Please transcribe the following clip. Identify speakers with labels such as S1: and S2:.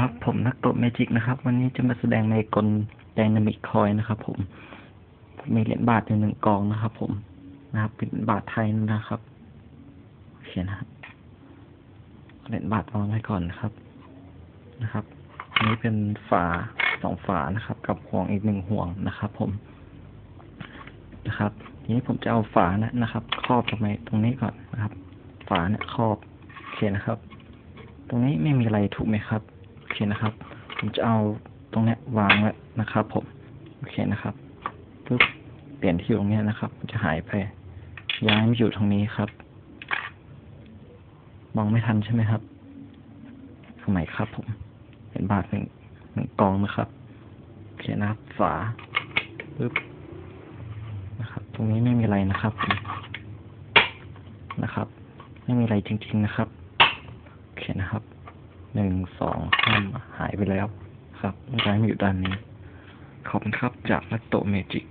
S1: ครับ ผมนักตะเมจิกนะครับ วันนี้จะมาแสดงในกลไดนามิกคอยนะครับ ผม ผมมีเหรียญบาทอยู่หนึ่งกองนะครับ ผมนะครับเป็นบาทไทยนะครับโอเคนะครับเหรียญบาทวางไว้ก่อนนะครับนะครับอันนี้เป็นฝาสองฝานะครับ กับห่วงอีกหนึ่งห่วงนะครับ ผมนะครับ ทีนี้ผมจะเอาฝานะนะครับ ครอบลงไปตรงนี้ก่อนนะครับ ฝาเนี่ยครอบโอเคนะครับ ตรงนี้ไม่มีอะไรถูกไหมครับ เคนะครับ ผมจะเอาตรงเนี้ยวางไว้นะครับผม โอเคนะครับปึ๊บเปลี่ยนที่อยู่ตรงเนี้ยนะครับ จะหายไป ย้ายมาอยู่ตรงนี้ครับ มองไม่ทันใช่ไหมครับสมัยครับผมเป็นบาทหนึ่งหนึ่งกองนะครับ โอเคนะครับ ฝาปึ๊บนะครับ ตรงนี้ไม่มีอะไรนะครับ นะครับ ไม่มีอะไรจริง ๆนะครับ โอเคนะครับ หนึ่งสองสามหายไปแล้วครับย้ายมาอยู่ด้านนี้ ขอบคุณครับจากนัตโตเมจิก